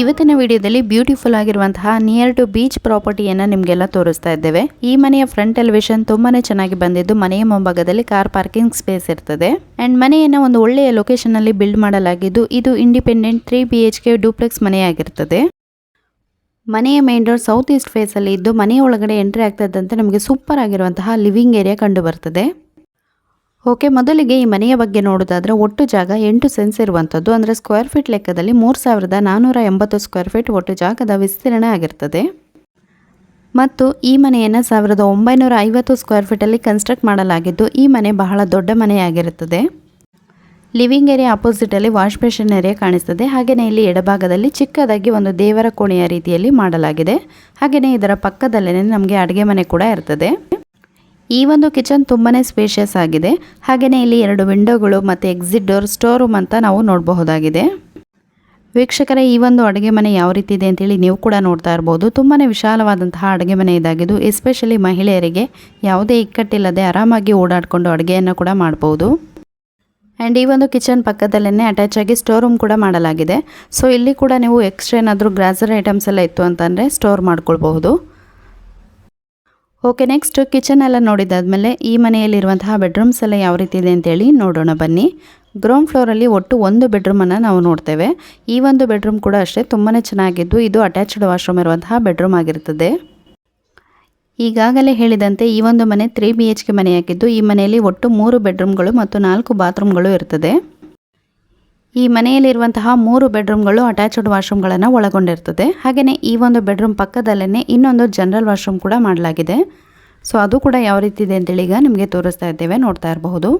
ಇವತ್ತಿನ ವಿಡಿಯೋದಲ್ಲಿ ಬ್ಯೂಟಿಫುಲ್ ಆಗಿರುವಂತಹ ನಿಯರ್ ಟು ಬೀಚ್ ಪ್ರಾಪರ್ಟಿಯನ್ನು ನಿಮಗೆಲ್ಲ ತೋರಿಸ್ತಾ ಇದ್ದೇವೆ. ಈ ಮನೆಯ ಫ್ರಂಟ್ ಎಲಿವೇಶನ್ ತುಂಬಾನೇ ಚೆನ್ನಾಗಿ ಬಂದಿದ್ದು, ಮನೆಯ ಮುಂಭಾಗದಲ್ಲಿ ಕಾರ್ ಪಾರ್ಕಿಂಗ್ ಸ್ಪೇಸ್ ಇರ್ತದೆ. ಅಂಡ್ ಮನೆಯನ್ನು ಒಂದು ಒಳ್ಳೆಯ ಲೊಕೇಶನ್ ಅಲ್ಲಿ ಬಿಲ್ಡ್ ಮಾಡಲಾಗಿದ್ದು, ಇದು independent three B H K duplex ಮನೆಯಾಗಿರ್ತದೆ. ಮನೆಯ main door south east face ಅಲ್ಲಿ ಇದ್ದು ಮನೆಯ ಒಳಗಡೆ ಎಂಟ್ರಿ ಆಗ್ತಾ ಇದ್ದಂತೆ ನಮಗೆ ಸೂಪರ್ ಆಗಿರುವಂತಹ ಲಿವಿಂಗ್ ಏರಿಯಾ ಕಂಡು ಬರ್ತದೆ. ಓಕೆ, ಮೊದಲಿಗೆ ಈ ಮನೆಯ ಬಗ್ಗೆ ನೋಡೋದಾದ್ರೆ ಒಟ್ಟು ಜಾಗ ಎಂಟು ಸೆನ್ಸ್ ಇರುವಂಥದ್ದು. ಅಂದರೆ ಸ್ಕ್ವೇರ್ ಫೀಟ್ ಲೆಕ್ಕದಲ್ಲಿ ಮೂರು ಸಾವಿರದ ನಾನ್ನೂರ ಎಂಬತ್ತು ಸ್ಕ್ವೇರ್ ಫೀಟ್ ಒಟ್ಟು ಜಾಗದ ವಿಸ್ತೀರ್ಣ ಆಗಿರ್ತದೆ. ಮತ್ತು ಈ ಮನೆಯನ್ನು ಸಾವಿರದ ಒಂಬೈನೂರ ಐವತ್ತು ಸ್ಕ್ವೇರ್ ಫೀಟಲ್ಲಿ ಕನ್ಸ್ಟ್ರಕ್ಟ್ ಮಾಡಲಾಗಿದ್ದು, ಈ ಮನೆ ಬಹಳ ದೊಡ್ಡ ಮನೆಯಾಗಿರುತ್ತದೆ. ಲಿವಿಂಗ್ ಏರಿಯಾ ಅಪೋಸಿಟಲ್ಲಿ ವಾಶ್ ಬೇಷನ್ ಏರಿಯಾ ಕಾಣಿಸ್ತದೆ. ಹಾಗೆಯೇ ಇಲ್ಲಿ ಎಡಭಾಗದಲ್ಲಿ ಚಿಕ್ಕದಾಗಿ ಒಂದು ದೇವರ ಕೋಣೆಯ ರೀತಿಯಲ್ಲಿ ಮಾಡಲಾಗಿದೆ. ಹಾಗೆಯೇ ಇದರ ಪಕ್ಕದಲ್ಲೇ ನಮಗೆ ಅಡುಗೆ ಮನೆ ಕೂಡ ಇರ್ತದೆ. ಈ ಒಂದು ಕಿಚನ್ ತುಂಬಾ ಸ್ಪೇಷಿಯಸ್ ಆಗಿದೆ. ಹಾಗೆಯೇ ಇಲ್ಲಿ ಎರಡು ವಿಂಡೋಗಳು ಮತ್ತು ಎಕ್ಸಿಟ್ ಡೋರ್ ಸ್ಟೋರ್ ರೂಮ್ ಅಂತ ನಾವು ನೋಡಬಹುದಾಗಿದೆ. ವೀಕ್ಷಕರೇ, ಈ ಒಂದು ಅಡುಗೆ ಮನೆ ಯಾವ ರೀತಿ ಇದೆ ಅಂತೇಳಿ ನೀವು ಕೂಡ ನೋಡ್ತಾ ಇರ್ಬೋದು. ತುಂಬಾ ವಿಶಾಲವಾದಂತಹ ಅಡುಗೆ ಮನೆ ಇದಾಗಿದ್ದು ಎಸ್ಪೆಷಲಿ ಮಹಿಳೆಯರಿಗೆ ಯಾವುದೇ ಇಕ್ಕಟ್ಟಿಲ್ಲದೆ ಆರಾಮಾಗಿ ಓಡಾಡಿಕೊಂಡು ಅಡುಗೆಯನ್ನು ಕೂಡ ಮಾಡ್ಬೋದು. ಆ್ಯಂಡ್ ಈ ಒಂದು ಕಿಚನ್ ಪಕ್ಕದಲ್ಲೇ ಅಟ್ಯಾಚ್ ಆಗಿ ಸ್ಟೋರ್ ರೂಮ್ ಕೂಡ ಮಾಡಲಾಗಿದೆ. ಸೊ ಇಲ್ಲಿ ಕೂಡ ನೀವು ಎಕ್ಸ್ಟ್ರಾ ಏನಾದರೂ ಗ್ರಾಸರಿ ಐಟಮ್ಸ್ ಎಲ್ಲ ಇತ್ತು ಅಂತಂದರೆ ಸ್ಟೋರ್ ಮಾಡ್ಕೊಳ್ಬಹುದು. ಓಕೆ, ನೆಕ್ಸ್ಟ್ ಕಿಚನ್ ಎಲ್ಲ ನೋಡಿದಾದ್ಮೇಲೆ ಈ ಮನೆಯಲ್ಲಿರುವಂತಹ ಬೆಡ್ರೂಮ್ಸ್ ಎಲ್ಲ ಯಾವ ರೀತಿ ಇದೆ ಅಂತೇಳಿ ನೋಡೋಣ ಬನ್ನಿ. ಗ್ರೌಂಡ್ ಫ್ಲೋರಲ್ಲಿ ಒಟ್ಟು ಒಂದು ಬೆಡ್ರೂಮನ್ನು ನಾವು ನೋಡ್ತೇವೆ. ಈ ಒಂದು ಬೆಡ್ರೂಮ್ ಕೂಡ ಅಷ್ಟೇ ತುಂಬಾ ಚೆನ್ನಾಗಿದ್ದು, ಇದು ಅಟ್ಯಾಚ್ಡ್ ವಾಶ್ರೂಮ್ ಇರುವಂತಹ ಬೆಡ್ರೂಮ್ ಆಗಿರ್ತದೆ. ಈಗಾಗಲೇ ಹೇಳಿದಂತೆ ಈ ಒಂದು ಮನೆ ತ್ರೀ ಬಿ ಎಚ್ ಕೆ ಮನೆಯಾಗಿದ್ದು ಈ ಮನೆಯಲ್ಲಿ ಒಟ್ಟು ಮೂರು ಬೆಡ್ರೂಮ್ಗಳು ಮತ್ತು ನಾಲ್ಕು ಬಾತ್ರೂಮ್ಗಳು ಇರ್ತದೆ. ಈ ಮನೆಯಲ್ಲಿರುವಂತಹ ಮೂರು ಬೆಡ್ರೂಮ್ಗಳು ಅಟ್ಯಾಚ್ಡ್ ವಾಶ್ರೂಮ್ಗಳನ್ನು ಒಳಗೊಂಡಿರ್ತದೆ. ಹಾಗೆಯೇ ಈ ಒಂದು ಬೆಡ್ರೂಮ್ ಪಕ್ಕದಲ್ಲೇ ಇನ್ನೊಂದು ಜನರಲ್ ವಾಶ್ರೂಮ್ ಕೂಡ ಮಾಡಲಾಗಿದೆ. ಸೊ ಅದು ಕೂಡ ಯಾವ ರೀತಿ ಇದೆ ಅಂತೇಳಿ ಈಗ ನಿಮಗೆ ತೋರಿಸ್ತಾ ಇದ್ದೇವೆ, ನೋಡ್ತಾ ಇರಬಹುದು.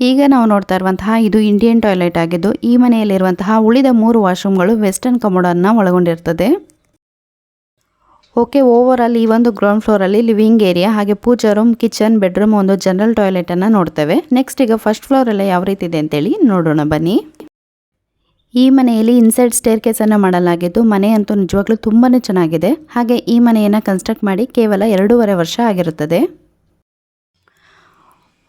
ಈಗ ನಾವು ನೋಡ್ತಾ ಇರುವಂತಹ ಇದು ಇಂಡಿಯನ್ ಟಾಯ್ಲೆಟ್ ಆಗಿದ್ದು, ಈ ಮನೆಯಲ್ಲಿರುವಂತಹ ಉಳಿದ ಮೂರು ವಾಶ್ರೂಮ್ಗಳು ವೆಸ್ಟರ್ನ್ ಕಮೋಡನ್ನು ಒಳಗೊಂಡಿರ್ತದೆ. ಓಕೆ, ಓವರ್ ಈ ಒಂದು ಗ್ರೌಂಡ್ ಫ್ಲೋರಲ್ಲಿ ಲಿವಿಂಗ್ ಏರಿಯಾ ಹಾಗೆ ಪೂಜಾ ರೂಮ್ ಕಿಚನ್ ಬೆಡ್ರೂಮ್ ಒಂದು ಜನರಲ್ ಟಾಯ್ಲೆಟ್ ಟಾಯ್ಲೆಟನ್ನು ನೋಡ್ತೇವೆ. ನೆಕ್ಸ್ಟ್ ಈಗ ಫಸ್ಟ್ ಫ್ಲೋರೆಲ್ಲ ಯಾವ ರೀತಿ ಇದೆ ಅಂತೇಳಿ ನೋಡೋಣ ಬನ್ನಿ. ಈ ಮನೆಯಲ್ಲಿ ಇನ್ಸೈಡ್ ಸ್ಟೇರ್ ಕೇಸನ್ನು ಮಾಡಲಾಗಿದ್ದು ಮನೆ ಅಂತೂ ನಿಜವಾಗ್ಲೂ ತುಂಬಾ ಚೆನ್ನಾಗಿದೆ. ಹಾಗೆ ಈ ಮನೆಯನ್ನು ಕನ್ಸ್ಟ್ರಕ್ಟ್ ಮಾಡಿ ಕೇವಲ ಎರಡೂವರೆ ವರ್ಷ ಆಗಿರುತ್ತದೆ.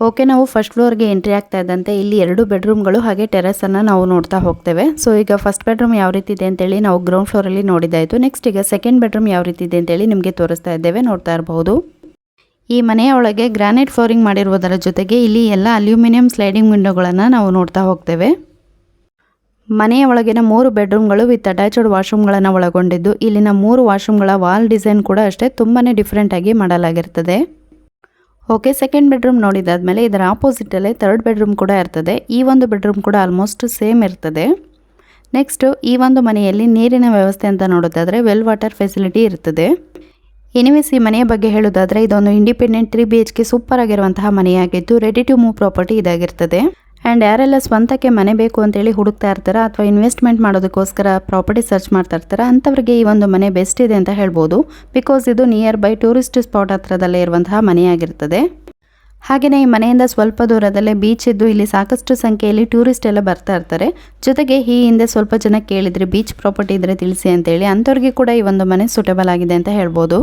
ಓಕೆ, ನಾವು ಫಸ್ಟ್ ಫ್ಲೋರ್ಗೆ ಎಂಟ್ರಿ ಆಗ್ತಾ ಇದ್ದಂತೆ, ಇಲ್ಲಿ ಎರಡು ಬೆಡ್ರೂಮ್ಗಳು ಹಾಗೆ ಟೆರೆಸನ್ನು ನಾವು ನೋಡ್ತಾ ಹೋಗ್ತೇವೆ. ಸೊ ಈಗ ಫಸ್ಟ್ ಬೆಡ್ರೂಮ್ ಯಾವ ರೀತಿ ಇದೆ ಅಂತೇಳಿ ನಾವು ಗ್ರೌಂಡ್ ಫ್ಲೋರಲ್ಲಿ ನೋಡಿದ್ದಾಯಿತು ನೆಕ್ಸ್ಟ್ ಈಗ ಸೆಕೆಂಡ್ ಬೆಡ್ರೂಮ್ ಯಾವ ರೀತಿ ಇದೆ ಅಂತೇಳಿ ನಿಮಗೆ ತೋರಿಸ್ತಾ ಇದ್ದೇವೆ, ನೋಡ್ತಾ ಇರಬಹುದು. ಈ ಮನೆಯ ಒಳಗೆ ಗ್ರಾನೈಟ್ ಫ್ಲೋರಿಂಗ್ ಮಾಡಿರುವುದರ ಜೊತೆಗೆ ಇಲ್ಲಿ ಎಲ್ಲ ಅಲ್ಯೂಮಿನಿಯಂ ಸ್ಲೈಡಿಂಗ್ ವಿಂಡೋಗಳನ್ನು ನಾವು ನೋಡ್ತಾ ಹೋಗ್ತೇವೆ. ಮನೆಯ ಒಳಗಿನ ಮೂರು ಬೆಡ್ರೂಮ್ಗಳು ವಿತ್ ಅಟ್ಯಾಚ್ಡ್ ವಾಶ್ರೂಮ್ಗಳನ್ನು ಒಳಗೊಂಡಿದ್ದು, ಇಲ್ಲಿನ ಮೂರು ವಾಶ್ರೂಮ್ಗಳ ವಾಲ್ ಡಿಸೈನ್ ಕೂಡ ಅಷ್ಟೇ ತುಂಬಾ ಡಿಫ್ರೆಂಟಾಗಿ ಮಾಡಲಾಗಿರ್ತದೆ. ಓಕೆ ಸೆಕೆಂಡ್ ಬೆಡ್ರೂಮ್ ನೋಡಿದಾದ್ಮೇಲೆ ಇದರ ಆಪೋಸಿಟಲ್ಲೇ ತರ್ಡ್ ಬೆಡ್ರೂಮ್ ಕೂಡ ಇರ್ತದೆ. ಈ ಒಂದು ಬೆಡ್ರೂಮ್ ಕೂಡ ಆಲ್ಮೋಸ್ಟ್ ಸೇಮ್ ಇರ್ತದೆ. ನೆಕ್ಸ್ಟು ಈ ಒಂದು ಮನೆಯಲ್ಲಿ ನೀರಿನ ವ್ಯವಸ್ಥೆ ಅಂತ ನೋಡೋದಾದರೆ ವೆಲ್ ವಾಟರ್ ಫೆಸಿಲಿಟಿ ಇರ್ತದೆ. ಎನಿವೇಸ್ ಈ ಮನೆಯ ಬಗ್ಗೆ ಹೇಳೋದಾದರೆ ಇದೊಂದು independent three B H K super ಆಗಿರುವಂತಹ ಮನೆಯಾಗಿದ್ದು ರೆಡಿ ಟು ಮೂವ್ ಪ್ರಾಪರ್ಟಿ ಇದಾಗಿರ್ತದೆ. ಆ್ಯಂಡ್ ಯಾರೆಲ್ಲ ಸ್ವಂತಕ್ಕೆ ಮನೆ ಬೇಕು ಅಂತೇಳಿ ಹುಡುಕ್ತಾ ಇರ್ತಾರ ಅಥವಾ ಇನ್ವೆಸ್ಟ್ಮೆಂಟ್ ಮಾಡೋದಕ್ಕೋಸ್ಕರ ಪ್ರಾಪರ್ಟಿ ಸರ್ಚ್ ಮಾಡ್ತಾ ಇರ್ತಾರೆ ಅಂಥವ್ರಿಗೆ ಈ ಒಂದು ಮನೆ ಬೆಸ್ಟ್ ಇದೆ ಅಂತ ಹೇಳ್ಬೋದು. ಬಿಕಾಸ್ ಇದು ನಿಯರ್ ಬೈ ಟೂರಿಸ್ಟ್ ಸ್ಪಾಟ್ ಹತ್ರದಲ್ಲೇ ಇರುವಂತಹ ಮನೆಯಾಗಿರ್ತದೆ. ಹಾಗೆಯೇ ಈ ಮನೆಯಿಂದ ಸ್ವಲ್ಪ ದೂರದಲ್ಲೇ ಬೀಚ್ ಇದ್ದು ಇಲ್ಲಿ ಸಾಕಷ್ಟು ಸಂಖ್ಯೆಯಲ್ಲಿ ಟೂರಿಸ್ಟ್ ಎಲ್ಲ ಬರ್ತಾ ಇರ್ತಾರೆ. ಜೊತೆಗೆ ಈ ಹಿಂದೆ ಸ್ವಲ್ಪ ಜನ ಕೇಳಿದ್ರೆ ಬೀಚ್ ಪ್ರಾಪರ್ಟಿ ಇದ್ರೆ ತಿಳಿಸಿ ಅಂತೇಳಿ ಅಂಥವ್ರಿಗೆ ಕೂಡ ಈ ಒಂದು ಮನೆ ಸೂಟಬಲ್ ಆಗಿದೆ ಅಂತ ಹೇಳ್ಬೋದು.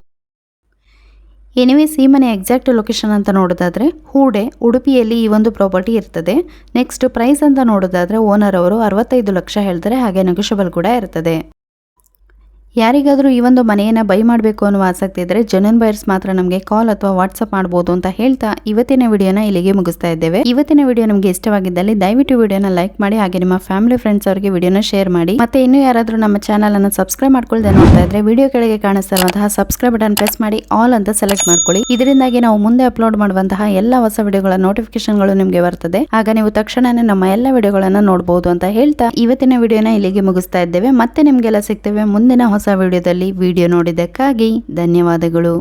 ಎನಿವೇಸ್ ಸಿ ಮನೆ ಎಕ್ಸಾಕ್ಟ್ ಲೊಕೇಶನ್ ಅಂತ ನೋಡೋದಾದರೆ ಹೂಡೆ, ಉಡುಪಿಯಲ್ಲಿ ಈ ಒಂದು ಪ್ರಾಪರ್ಟಿ ಇರ್ತದೆ. ನೆಕ್ಸ್ಟ್ ಪ್ರೈಸ್ ಅಂತ ನೋಡೋದಾದರೆ ಓನರ್ ಅವರು ಅರವತ್ತೈದು ಲಕ್ಷ ಹೇಳ್ತಾರೆ, ಹಾಗೆ ನೆಗೋಷಿಯಬಲ್ ಕೂಡ ಇರ್ತದೆ. ಯಾರಿಗಾದರೂ ಈ ಒಂದು ಮನೆಯನ್ನು ಬೈ ಮಾಡಬೇಕು ಅನ್ನುವ ಆಸಕ್ತಿ ಇದ್ದರೆ ಜನನ್ ಬೈರ್ಸ್ ಮಾತ್ರ ನಮಗೆ ಕಾಲ್ ಅಥವಾ ವಾಟ್ಸಪ್ ಮಾಡ್ಬೋದು ಅಂತ ಹೇಳ್ತಾ ಇವತ್ತಿನ ವಿಡಿಯೋನ ಇಲ್ಲಿಗೆ ಮುಗಿಸ್ತಾ ಇದ್ದೇವೆ. ಇವತ್ತಿನ ವಿಡಿಯೋ ನಮಗೆ ಇಷ್ಟವಾಗಿದ್ದಲ್ಲಿ ದಯವಿಟ್ಟು ವಿಡಿಯೋನ ಲೈಕ್ ಮಾಡಿ, ಹಾಗೆ ನಿಮ್ಮ ಫ್ಯಾಮಿಲಿ ಫ್ರೆಂಡ್ಸ್ ಅವರಿಗೆ ವಿಡಿಯೋನ ಶೇರ್ ಮಾಡಿ. ಮತ್ತೆ ಇನ್ನೂ ಯಾರಾದರೂ ನಮ್ಮ ಚಾನಲ್ ಅನ್ನು ಸಬ್ಸ್ಕ್ರೈಬ್ ಮಾಡ್ಕೊಳ್ಳದೆ ನೋಡ್ತಾ ಇದ್ರೆ ವಿಡಿಯೋ ಕೆಳಗೆ ಕಾಣಿಸ್ತಿರುವಂತಹ ಸಬ್ಸ್ಕ್ರೈಬ್ ಬಟನ್ ಪ್ರೆಸ್ ಮಾಡಿ ಆಲ್ ಅಂತ ಸೆಲೆಕ್ಟ್ ಮಾಡ್ಕೊಳ್ಳಿ. ಇದರಿಂದಾಗಿ ನಾವು ಮುಂದೆ ಅಪ್ಲೋಡ್ ಮಾಡುವಂತಹ ಎಲ್ಲ ಹೊಸ ವಿಡಿಯೋಗಳ ನೋಟಿಫಿಕೇಶನ್ಗಳು ನಿಮಗೆ ಬರ್ತದೆ. ಆಗ ನೀವು ತಕ್ಷಣನೇ ನಮ್ಮ ಎಲ್ಲ ವಿಡಿಯೋಗಳನ್ನು ನೋಡಬಹುದು ಅಂತ ಹೇಳ್ತಾ ಇವತ್ತಿನ ವಿಡಿಯೋನ ಇಲ್ಲಿಗೆ ಮುಗಿಸ್ತಾ ಇದ್ದೇವೆ. ಮತ್ತೆ ನಿಮಗೆಲ್ಲ ಸಿಗ್ತೇವೆ ಮುಂದಿನ ವಿಡಿಯೋದಲ್ಲಿ ವಿಡಿಯೋ ನೋಡಿದ್ದಕ್ಕಾಗಿ ಧನ್ಯವಾದಗಳು.